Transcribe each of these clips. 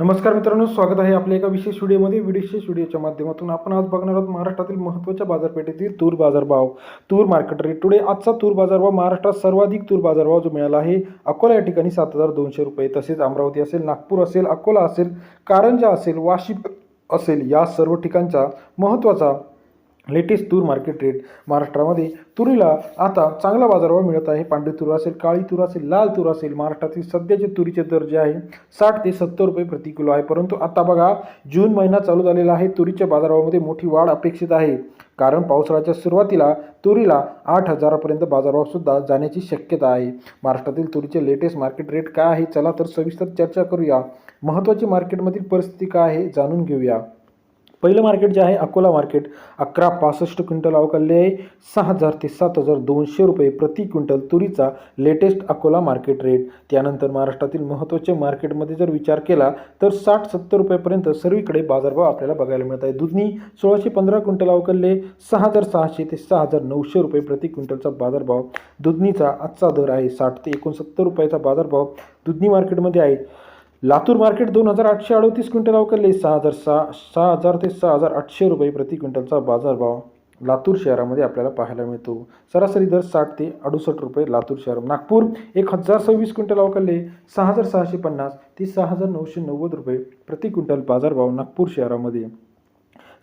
नमस्कार मित्रांनो स्वागत आहे आपल्या एका विशेष व्हिडिओमध्ये. विशेष व्हिडिओच्या माध्यमातून आपण आज बघणार आहोत महाराष्ट्रातील महत्त्वाच्या बाजारपेठेतील तूर बाजारभाव. तूर मार्केट रेट टुडे आजचा तूर बाजारभाव महाराष्ट्रात सर्वाधिक तूर बाजारभाव जो मिळाला आहे अकोला या ठिकाणी सात हजार दोनशे रुपये. तसेच अमरावती असेल नागपूर असेल अकोला असेल कारंजा असेल वाशिम असेल या सर्व ठिकाणचा महत्त्वाचा लेटेस्ट तूर मार्केट रेट महाराष्ट्रामध्ये तुरीला आता चांगला बाजारभाव मिळत आहे. पांढरी तूर असेल काळी तूर असेल लाल तूर असेल महाराष्ट्रातील सध्याचे तुरीचे दर जे आहे. साठ ते सत्तर रुपये प्रति किलो आहे. परंतु आता बघा जून महिना चालू झालेला आहे. तुरीच्या बाजारभावामध्ये मोठी वाढ अपेक्षित आहे. कारण पावसाळ्याच्या सुरुवातीला तुरीला आठ हजारापर्यंत बाजारभावसुद्धा जाण्याची शक्यता आहे. महाराष्ट्रातील तुरीचे लेटेस्ट मार्केट रेट काय आहे? चला तर सविस्तर चर्चा करूया. महत्त्वाची मार्केटमधील परिस्थिती काय आहे? जाणून घेऊया. पहिलं मार्केट जे आहे अकोला मार्केट अकरा पासष्ट क्विंटल अवकालले आहे. सहा हजार ते सात हजार दोनशे रुपये प्रति क्विंटल तुरीचा लेटेस्ट अकोला मार्केट रेट त्यानंतर महाराष्ट्रातील महत्त्वाच्या मार्केटमध्ये जर विचार केला तर साठ सत्तर रुपयेपर्यंत सर्वीकडे बाजारभाव आपल्याला बघायला मिळत आहे. दुधनी सोळाशे पंधरा क्विंटल अवकालले सहा हजार सहाशे ते सहा हजार नऊशे रुपये प्रति क्विंटलचा बाजारभाव. दुधनीचा आजचा दर आहे साठ ते एकोणसत्तर रुपयाचा बाजारभाव. दुधनी मार्केटमध्ये आहे. लातूर मार्केट दोन हजार आठशे अडतीस क्विंटल अवकालले सहा हजार सहा सहा हजार ते सहा हजार आठशे रुपये प्रति क्विंटलचा बाजारभाव लातूर शहरामध्ये आपल्याला पाहायला मिळतो. सरासरी दर साठ ते अडुसष्ट रुपये लातूर शहर. नागपूर एक हजार सव्वीस क्विंटल अवकलले सहा हजार सहाशे पन्नास ते सहा हजार नऊशे नव्वद रुपये प्रति क्विंटल बाजारभाव नागपूर शहरामध्ये.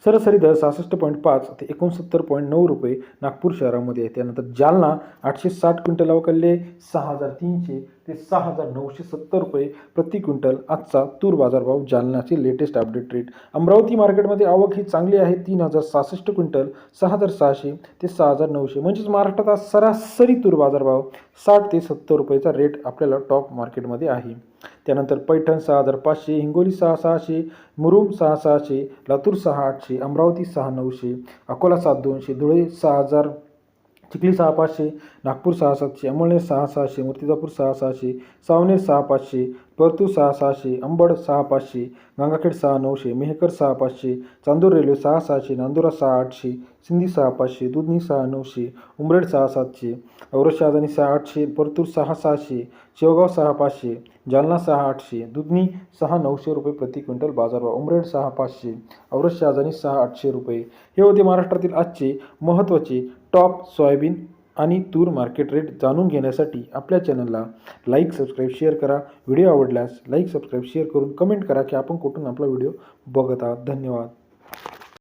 सरासरी दर सहासष्ट पॉईंट पाच ते एकोणसत्तर पॉईंट नऊ रुपये नागपूर शहरामध्ये आहे त्यानंतर जालना आठशे साठ क्विंटल अवकालले सहा हजार तीनशे ते सहा हजार नऊशे सत्तर रुपये प्रति क्विंटल. आजचा तूर बाजारभाव जालनाचे लेटेस्ट अपडेट रेट अमरावती मार्केटमध्ये आवक ही चांगली आहे तीन हजार सहासष्ट क्विंटल सहा हजार सहाशे ते सहा हजार नऊशे. म्हणजेच महाराष्ट्रात आज सरासरी तूर बाजारभाव साठ ते सत्तर रुपयेचा रेट आपल्याला टॉप मार्केटमध्ये आहे. त्यानंतर पैठण सहा हजार पाचशे हिंगोली सहा सहाशे मुरुम सहा सहाशे लातूर सहा आठशे अमरावती सहा नऊशे अकोला सात दोनशे धुळे सहा हजार चिखली सहा पाचशे नागपूर सहा सातशे अमळनेर सहा सहाशे मूर्तिजापूर सहा सहाशे सावनेर सहा पाचशे परतूर सहा सहाशे अंबड सहा पाचशे गंगाखेड सहा नऊशे मेहकर सहा पाचशे चांदूर रेल्वे सहा सहाशे नांदुरा सहा आठशे सिंधी सहा पाचशे दुधनी सहा नऊशे उमरेड सहा सातशे औरत सहा आठशे परतूर सहा सहाशे शेवगाव सहा पाचशे जालना सहा आठशे दुधनी सहा नऊशे रुपये प्रति क्विंटल बाजारभाव उमरेड सहा पाचशे औरत सहा आठशे रुपये. हे होते महाराष्ट्रातील आजचे महत्त्वाचे टॉप सोयाबीन आणि तूर मार्केट रेट जाणून घेण्यासाठी आपल्या चॅनलला लाईक सबस्क्राईब शेअर करा. व्हिडिओ आवडल्यास लाईक सबस्क्राईब शेअर करून कमेंट करा की आपण कुठून आपला व्हिडिओ बघत आहात. धन्यवाद.